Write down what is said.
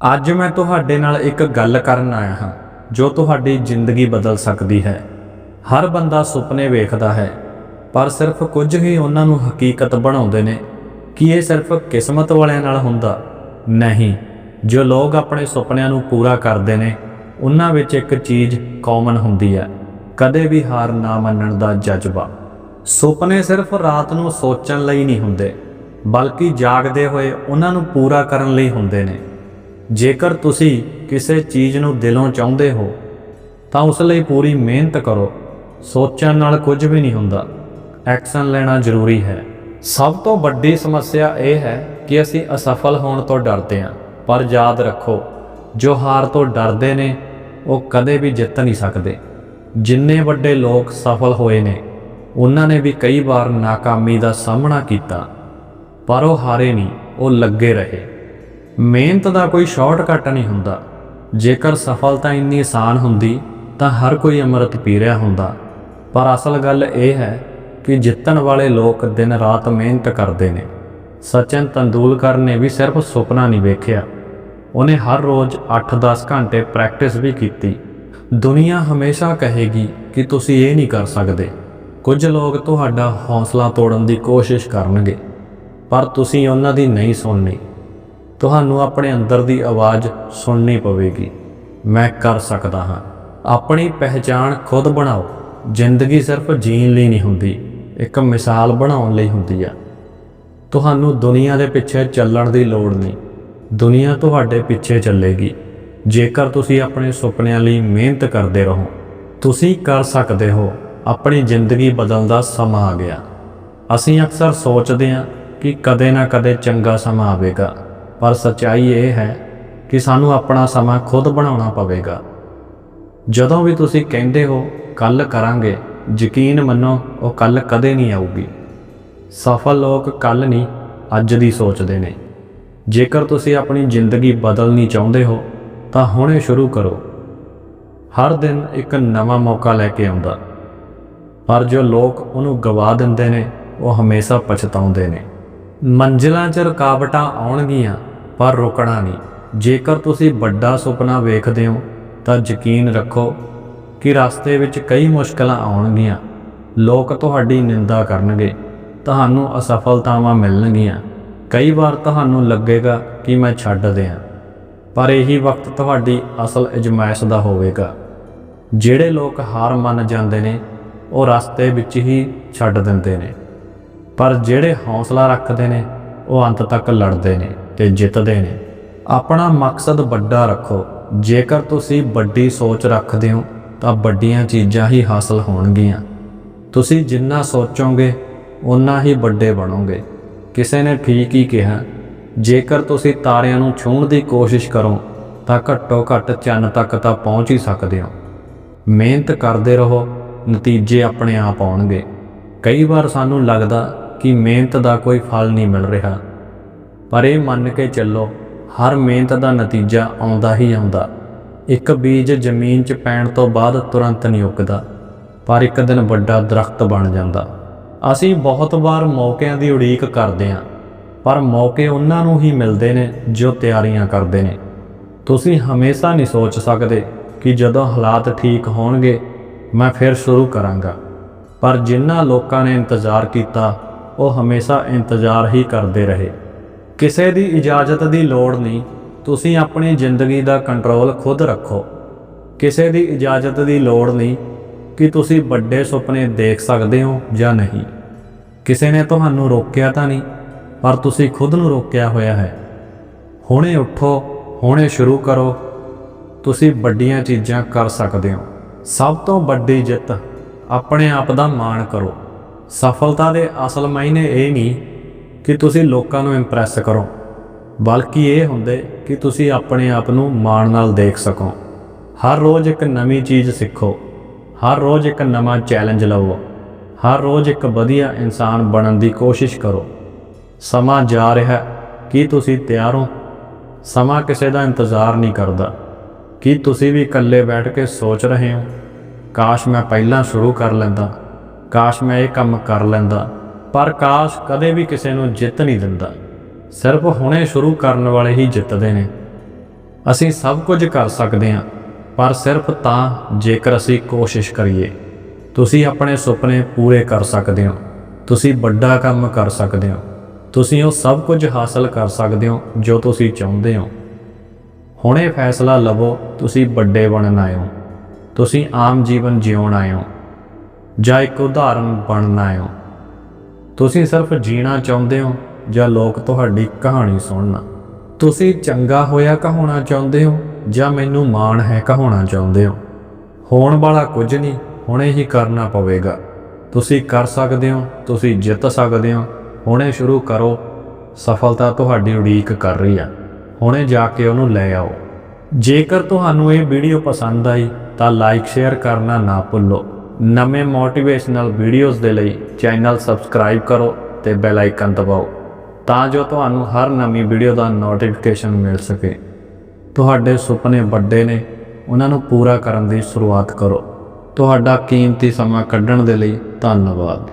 ਅੱਜ ਮੈਂ ਤੁਹਾਡੇ ਨਾਲ ਇੱਕ ਗੱਲ ਕਰਨ ਆਇਆ ਹਾਂ, ਜੋ ਤੁਹਾਡੀ ਜ਼ਿੰਦਗੀ ਬਦਲ ਸਕਦੀ ਹੈ। ਹਰ ਬੰਦਾ ਸੁਪਨੇ ਵੇਖਦਾ ਹੈ, ਪਰ ਸਿਰਫ ਕੁਝ ਹੀ ਉਹਨਾਂ ਨੂੰ ਹਕੀਕਤ ਬਣਾਉਂਦੇ ਨੇ ਕਿ ਇਹ ਸਿਰਫ ਕਿਸਮਤ ਵਾਲਿਆਂ ਨਾਲ ਹੁੰਦਾ ਨਹੀਂ। ਜੋ ਲੋਕ ਆਪਣੇ ਸੁਪਨਿਆਂ ਨੂੰ ਪੂਰਾ ਕਰਦੇ ਨੇ, ਉਹਨਾਂ ਵਿੱਚ ਇੱਕ ਚੀਜ਼ ਕਾਮਨ ਹੁੰਦੀ ਹੈ, ਕਦੇ ਵੀ ਹਾਰ ਨਾ ਮੰਨਣ ਦਾ ਜਜ਼ਬਾ। ਸੁਪਨੇ ਸਿਰਫ ਰਾਤ ਨੂੰ ਸੋਚਣ ਲਈ ਨਹੀਂ ਹੁੰਦੇ, ਬਲਕਿ ਜਾਗਦੇ ਹੋਏ ਉਹਨਾਂ ਨੂੰ ਪੂਰਾ ਕਰਨ ਲਈ ਹੁੰਦੇ ਨੇ। ਜੇਕਰ ਤੁਸੀਂ ਕਿਸੇ ਚੀਜ਼ ਨੂੰ ਦਿਲੋਂ ਚਾਹੁੰਦੇ ਹੋ, ਤਾਂ ਉਸ ਲਈ ਪੂਰੀ ਮਿਹਨਤ ਕਰੋ। ਸੋਚਣ ਨਾਲ ਕੁਝ ਵੀ ਨਹੀਂ ਹੁੰਦਾ। ਐਕਸ਼ਨ ਲੈਣਾ ਜ਼ਰੂਰੀ ਹੈ। ਸਭ ਤੋਂ ਵੱਡੀ ਸਮੱਸਿਆ ਇਹ ਹੈ ਕਿ ਅਸੀਂ ਅਸਫਲ ਹੋਣ ਤੋਂ ਡਰਦੇ ਹਾਂ। ਪਰ ਯਾਦ ਰੱਖੋ, ਜੋ ਹਾਰ ਤੋਂ ਡਰਦੇ ਨੇ, ਉਹ ਕਦੇ ਵੀ ਜਿੱਤ ਨਹੀਂ ਸਕਦੇ। ਜਿੰਨੇ ਵੱਡੇ ਲੋਕ ਸਫਲ ਹੋਏ ਨੇ, ਉਹਨਾਂ ਨੇ ਵੀ ਕਈ ਵਾਰ ਨਾਕਾਮੀ ਦਾ ਸਾਹਮਣਾ ਕੀਤਾ। ਪਰ ਉਹ ਹਾਰੇ ਨਹੀਂ, ਉਹ ਲੱਗੇ ਰਹੇ। ਮਿਹਨਤ ਦਾ ਕੋਈ ਸ਼ਾਰਟਕਟ ਨਹੀਂ ਹੁੰਦਾ। ਜੇਕਰ ਸਫਲਤਾ ਇੰਨੀ ਆਸਾਨ ਹੁੰਦੀ, ਤਾਂ ਹਰ ਕੋਈ ਅੰਮ੍ਰਿਤ ਪੀ ਰਿਹਾ ਹੁੰਦਾ। ਪਰ ਅਸਲ ਗੱਲ ਇਹ ਹੈ ਕਿ ਜਿੱਤਣ ਵਾਲੇ ਲੋਕ ਦਿਨ ਰਾਤ ਮਿਹਨਤ ਕਰਦੇ ਨੇ। ਸਚਿਨ ਤੰਦੂਲਕਰ ਨੇ ਵੀ ਸਿਰਫ ਸੁਪਨਾ ਨਹੀਂ ਵੇਖਿਆ। ਉਹਨੇ ਹਰ ਰੋਜ਼ 8-10 ਘੰਟੇ ਪ੍ਰੈਕਟਿਸ ਵੀ ਕੀਤੀ। ਦੁਨੀਆ ਹਮੇਸ਼ਾ ਕਹੇਗੀ ਕਿ ਤੁਸੀਂ ਇਹ ਨਹੀਂ ਕਰ ਸਕਦੇ। ਕੁਝ ਲੋਕ ਤੁਹਾਡਾ ਹੌਸਲਾ ਤੋੜਨ ਦੀ ਕੋਸ਼ਿਸ਼ ਕਰਨਗੇ, ਪਰ ਤੁਸੀਂ ਉਹਨਾਂ ਦੀ ਨਹੀਂ ਸੁਣਨੀ। ਤੁਹਾਨੂੰ ਆਪਣੇ ਅੰਦਰ ਦੀ ਆਵਾਜ਼ ਸੁਣਨੀ ਪਵੇਗੀ। ਮੈਂ ਕਰ ਸਕਦਾ ਹਾਂ। ਆਪਣੀ ਪਹਿਚਾਣ ਖੁਦ ਬਣਾਓ। ਜ਼ਿੰਦਗੀ ਸਿਰਫ ਜੀਣ ਲਈ ਨਹੀਂ ਹੁੰਦੀ, ਇੱਕ ਮਿਸਾਲ ਬਣਾਉਣ ਲਈ ਹੁੰਦੀ ਆ। ਤੁਹਾਨੂੰ ਦੁਨੀਆ ਦੇ ਪਿੱਛੇ ਚੱਲਣ ਦੀ ਲੋੜ ਨਹੀਂ। ਦੁਨੀਆ ਤੁਹਾਡੇ ਪਿੱਛੇ ਚੱਲੇਗੀ। ਜੇਕਰ ਤੁਸੀਂ ਆਪਣੇ ਸੁਪਨਿਆਂ ਲਈ ਮਿਹਨਤ ਕਰਦੇ ਰਹੋ, ਤੁਸੀਂ ਕਰ ਸਕਦੇ ਹੋ। ਆਪਣੀ ਜ਼ਿੰਦਗੀ ਬਦਲਣ ਦਾ ਸਮਾਂ ਆ ਗਿਆ। ਅਸੀਂ ਅਕਸਰ ਸੋਚਦੇ ਹਾਂ ਕਿ ਕਦੇ ਨਾ ਕਦੇ ਚੰਗਾ ਸਮਾਂ ਆਵੇਗਾ। ਪਰ ਸੱਚਾਈ ਇਹ ਹੈ ਕਿ ਸਾਨੂੰ ਆਪਣਾ ਸਮਾਂ ਖੁਦ ਬਣਾਉਣਾ ਪਵੇਗਾ। ਜਦੋਂ ਵੀ ਤੁਸੀਂ ਕਹਿੰਦੇ ਹੋ, ਕੱਲ ਕਰਾਂਗੇ, ਯਕੀਨ ਮੰਨੋ, ਉਹ ਕੱਲ ਕਦੇ ਨਹੀਂ ਆਊਗੀ। ਸਫਲ ਲੋਕ ਕੱਲ ਨਹੀਂ, ਅੱਜ ਦੀ ਸੋਚਦੇ ਨੇ। ਜੇਕਰ ਤੁਸੀਂ ਆਪਣੀ ਜ਼ਿੰਦਗੀ ਬਦਲਣੀ ਚਾਹੁੰਦੇ ਹੋ, ਤਾਂ ਹੁਣੇ ਸ਼ੁਰੂ ਕਰੋ। ਹਰ ਦਿਨ ਇੱਕ ਨਵਾਂ ਮੌਕਾ ਲੈ ਕੇ ਆਉਂਦਾ। ਪਰ ਜੋ ਲੋਕ ਉਹਨੂੰ ਗਵਾ ਦਿੰਦੇ ਨੇ, ਉਹ ਹਮੇਸ਼ਾ ਪਛਤਾਉਂਦੇ ਨੇ। ਮੰਜ਼ਿਲਾਂ 'ਚ ਰੁਕਾਵਟਾਂ ਆਉਣਗੀਆਂ। ਪਰ ਰੁਕਣਾ ਨਹੀਂ। ਜੇਕਰ ਤੁਸੀਂ ਵੱਡਾ ਸੁਪਨਾ ਵੇਖਦੇ ਹੋ, ਤਾਂ ਯਕੀਨ ਰੱਖੋ ਕਿ ਰਸਤੇ ਵਿੱਚ ਕਈ ਮੁਸ਼ਕਲਾਂ ਆਉਣਗੀਆਂ। ਲੋਕ ਤੁਹਾਡੀ ਨਿੰਦਾ ਕਰਨਗੇ, ਤੁਹਾਨੂੰ ਅਸਫਲਤਾਵਾਂ ਮਿਲਣਗੀਆਂ। ਕਈ ਵਾਰ ਤੁਹਾਨੂੰ ਲੱਗੇਗਾ ਕਿ ਮੈਂ ਛੱਡ ਦਿਆਂ, ਪਰ ਇਹੀ ਵਕਤ ਤੁਹਾਡੀ ਅਸਲ ਅਜਮਾਇਸ਼ ਦਾ ਹੋਵੇਗਾ। ਜਿਹੜੇ ਲੋਕ ਹਾਰ ਮੰਨ ਜਾਂਦੇ ਨੇ, ਉਹ ਰਸਤੇ ਵਿੱਚ ਹੀ ਛੱਡ ਦਿੰਦੇ ਨੇ। ਪਰ ਜਿਹੜੇ ਹੌਸਲਾ ਰੱਖਦੇ ਨੇ, ਉਹ ਅੰਤ ਤੱਕ ਲੜਦੇ ਨੇ। ਤੇ ਜਿੱਤਦੇ ਨੇ ਆਪਣਾ ਮਕਸਦ ਵੱਡਾ ਰੱਖੋ। ਜੇਕਰ ਤੁਸੀਂ ਵੱਡੀ ਸੋਚ ਰੱਖਦੇ ਹੋ, ਤਾਂ ਵੱਡੀਆਂ ਚੀਜ਼ਾਂ ਹੀ ਹਾਸਲ ਹੋਣਗੀਆਂ। ਤੁਸੀਂ ਜਿੰਨਾ ਸੋਚੋਗੇ ਉਨਾ ਹੀ ਵੱਡੇ ਬਣੋਗੇ। ਕਿਸੇ ਨੇ ਠੀਕ ਹੀ ਕਿਹਾ, ਜੇਕਰ ਤੁਸੀਂ ਤਾਰਿਆਂ ਨੂੰ ਛੂਹਣ ਦੀ ਕੋਸ਼ਿਸ਼ ਕਰੋ, ਤਾਂ ਘੱਟੋ ਘੱਟ ਚੰਨ ਤੱਕ ਤਾਂ ਪਹੁੰਚ ਹੀ ਸਕਦੇ ਹੋ। ਮਿਹਨਤ ਕਰਦੇ ਰਹੋ, ਨਤੀਜੇ ਆਪਣੇ ਆਪ ਆਉਣਗੇ। ਕਈ ਵਾਰ ਸਾਨੂੰ ਲੱਗਦਾ ਕਿ ਮਿਹਨਤ ਦਾ ਕੋਈ ਫਲ ਨਹੀਂ ਮਿਲ ਰਿਹਾ। ਪਰ ਇਹ ਮੰਨ ਕੇ ਚੱਲੋ, ਹਰ ਮਿਹਨਤ ਦਾ ਨਤੀਜਾ ਆਉਂਦਾ ਹੀ ਆਉਂਦਾ। ਇੱਕ ਬੀਜ ਜ਼ਮੀਨ 'ਚ ਪੈਣ ਤੋਂ ਬਾਅਦ ਤੁਰੰਤ ਨਹੀਂ ਉੱਗਦਾ, ਪਰ ਇੱਕ ਦਿਨ ਵੱਡਾ ਦਰਖਤ ਬਣ ਜਾਂਦਾ। ਅਸੀਂ ਬਹੁਤ ਵਾਰ ਮੌਕਿਆਂ ਦੀ ਉਡੀਕ ਕਰਦੇ ਹਾਂ, ਪਰ ਮੌਕੇ ਉਹਨਾਂ ਨੂੰ ਹੀ ਮਿਲਦੇ ਨੇ ਜੋ ਤਿਆਰੀਆਂ ਕਰਦੇ ਨੇ। ਤੁਸੀਂ ਹਮੇਸ਼ਾ ਨਹੀਂ ਸੋਚ ਸਕਦੇ ਕਿ ਜਦੋਂ ਹਾਲਾਤ ਠੀਕ ਹੋਣਗੇ, ਮੈਂ ਫਿਰ ਸ਼ੁਰੂ ਕਰਾਂਗਾ। ਪਰ ਜਿਨ੍ਹਾਂ ਲੋਕਾਂ ਨੇ ਇੰਤਜ਼ਾਰ ਕੀਤਾ, ਉਹ ਹਮੇਸ਼ਾ ਇੰਤਜ਼ਾਰ ਹੀ ਕਰਦੇ ਰਹੇ। ਕਿਸੇ ਦੀ ਇਜਾਜ਼ਤ ਦੀ ਲੋੜ ਨਹੀਂ, ਤੁਸੀਂ ਆਪਣੀ ਜ਼ਿੰਦਗੀ ਦਾ ਕੰਟਰੋਲ ਖੁਦ ਰੱਖੋ। ਕਿਸੇ ਦੀ ਇਜਾਜ਼ਤ ਦੀ ਲੋੜ ਨਹੀਂ ਕਿ ਤੁਸੀਂ ਵੱਡੇ ਸੁਪਨੇ ਦੇਖ ਸਕਦੇ ਹੋ ਜਾਂ ਨਹੀਂ। ਕਿਸੇ ਨੇ ਤੁਹਾਨੂੰ ਰੋਕਿਆ ਤਾਂ ਨਹੀਂ, ਪਰ ਤੁਸੀਂ ਖੁਦ ਨੂੰ ਰੋਕਿਆ ਹੋਇਆ ਹੈ। ਹੁਣੇ ਉੱਠੋ, ਹੁਣੇ ਸ਼ੁਰੂ ਕਰੋ। ਤੁਸੀਂ ਵੱਡੀਆਂ ਚੀਜ਼ਾਂ ਕਰ ਸਕਦੇ ਹੋ। ਸਭ ਤੋਂ ਵੱਡੀ ਜਿੱਤ ਆਪਣੇ ਆਪ ਦਾ ਮਾਣ ਕਰੋ। ਸਫਲਤਾ ਦੇ ਅਸਲ ਮਾਇਨੇ ਇਹ ਨਹੀਂ ਕਿ ਤੁਸੀਂ ਲੋਕਾਂ ਨੂੰ ਇੰਪ੍ਰੈਸ ਕਰੋ। ਬਲਕਿ ਇਹ ਹੁੰਦੇ ਕਿ ਤੁਸੀਂ ਆਪਣੇ ਆਪ ਨੂੰ ਮਾਣ ਨਾਲ ਦੇਖ ਸਕੋ। ਹਰ ਰੋਜ਼ ਇੱਕ ਨਵੀਂ ਚੀਜ਼ ਸਿੱਖੋ। ਹਰ ਰੋਜ਼ ਇੱਕ ਨਵਾਂ ਚੈਲੰਜ ਲਵੋ। ਹਰ ਰੋਜ਼ ਇੱਕ ਵਧੀਆ ਇਨਸਾਨ ਬਣਨ ਦੀ ਕੋਸ਼ਿਸ਼ ਕਰੋ। ਸਮਾਂ ਜਾ ਰਿਹਾ ਹੈ। ਕੀ ਤੁਸੀਂ ਤਿਆਰ ਹੋ। ਸਮਾਂ ਕਿਸੇ ਦਾ ਇੰਤਜ਼ਾਰ ਨਹੀਂ ਕਰਦਾ। ਕੀ ਤੁਸੀਂ ਵੀ ਇਕੱਲੇ ਬੈਠ ਕੇ ਸੋਚ ਰਹੇ ਹੋ? ਕਾਸ਼ ਮੈਂ ਪਹਿਲਾਂ ਸ਼ੁਰੂ ਕਰ ਲੈਂਦਾ। ਕਾਸ਼ ਮੈਂ ਇਹ ਕੰਮ ਕਰ ਲੈਂਦਾ। ਪਰ ਕਾਸ਼ ਕਦੇ ਵੀ ਕਿਸੇ ਨੂੰ ਜਿੱਤ ਨਹੀਂ ਦਿੰਦਾ। ਸਿਰਫ ਹੁਣੇ ਸ਼ੁਰੂ ਕਰਨ ਵਾਲੇ ਹੀ ਜਿੱਤਦੇ ਨੇ। ਅਸੀਂ ਸਭ ਕੁਝ ਕਰ ਸਕਦੇ ਹਾਂ, ਪਰ ਸਿਰਫ ਤਾਂ ਜੇਕਰ ਅਸੀਂ ਕੋਸ਼ਿਸ਼ ਕਰੀਏ। ਤੁਸੀਂ ਆਪਣੇ ਸੁਪਨੇ ਪੂਰੇ ਕਰ ਸਕਦੇ ਹੋ। ਤੁਸੀਂ ਵੱਡਾ ਕੰਮ ਕਰ ਸਕਦੇ ਹੋ। ਤੁਸੀਂ ਉਹ ਸਭ ਕੁਝ ਹਾਸਲ ਕਰ ਸਕਦੇ ਹੋ ਜੋ ਤੁਸੀਂ ਚਾਹੁੰਦੇ ਹੋ। ਹੁਣੇ ਫੈਸਲਾ ਲਵੋ, ਤੁਸੀਂ ਵੱਡੇ ਬਣਨ ਆਏ ਹੋ। ਤੁਸੀਂ ਆਮ ਜੀਵਨ ਜਿਉਣ ਆਏ ਹੋ। ਜਾਂ ਇੱਕ ਉਦਾਹਰਨ ਬਣਨ ਆਏ ਹੋ। ਤੁਸੀਂ ਸਿਰਫ ਜੀਣਾ ਚਾਹੁੰਦੇ ਹੋ ਜਾਂ ਲੋਕ ਤੁਹਾਡੀ ਕਹਾਣੀ ਸੁਣਨਾ? ਤੁਸੀਂ ਚੰਗਾ ਹੋਇਆ ਕਹਾਉਣਾ ਚਾਹੁੰਦੇ ਹੋ ਜਾਂ ਮੈਨੂੰ ਮਾਣ ਹੈ ਕਹਾਉਣਾ ਚਾਹੁੰਦੇ ਹੋ? ਹੋਣ ਵਾਲਾ ਕੁਝ ਨਹੀਂ, ਹੁਣੇ ਹੀ ਕਰਨਾ ਪਵੇਗਾ। ਤੁਸੀਂ ਕਰ ਸਕਦੇ ਹੋ, ਤੁਸੀਂ ਜਿੱਤ ਸਕਦੇ ਹੋ। ਹੁਣੇ ਸ਼ੁਰੂ ਕਰੋ। ਸਫਲਤਾ ਤੁਹਾਡੀ ਉਡੀਕ ਕਰ ਰਹੀ ਆ। ਹੁਣੇ ਜਾ ਕੇ ਉਹਨੂੰ ਲੈ ਆਓ। ਜੇਕਰ ਤੁਹਾਨੂੰ ਇਹ ਵੀਡੀਓ ਪਸੰਦ ਆਈ, ਤਾਂ ਲਾਈਕ ਸ਼ੇਅਰ ਕਰਨਾ ਨਾ ਭੁੱਲੋ। ਨਵੇਂ ਮੋਟੀਵੇਸ਼ਨਲ ਵੀਡੀਓਜ਼ ਦੇ ਲਈ ਚੈਨਲ ਸਬਸਕ੍ਰਾਈਬ ਕਰੋ ਤੇ ਬੈਲ ਆਈਕਨ ਦਬਾਓ, ਤਾਂ ਜੋ ਤੁਹਾਨੂੰ ਹਰ ਨਵੀਂ ਵੀਡੀਓ ਦਾ ਨੋਟੀਫਿਕੇਸ਼ਨ ਮਿਲ ਸਕੇ। ਤੁਹਾਡੇ ਸੁਪਨੇ ਵੱਡੇ ਨੇ, ਉਹਨਾਂ ਨੂੰ ਪੂਰਾ ਕਰਨ ਦੀ ਸ਼ੁਰੂਆਤ ਕਰੋ। ਤੁਹਾਡਾ ਕੀਮਤੀ ਸਮਾਂ ਕੱਢਣ ਦੇ ਲਈ ਧੰਨਵਾਦ।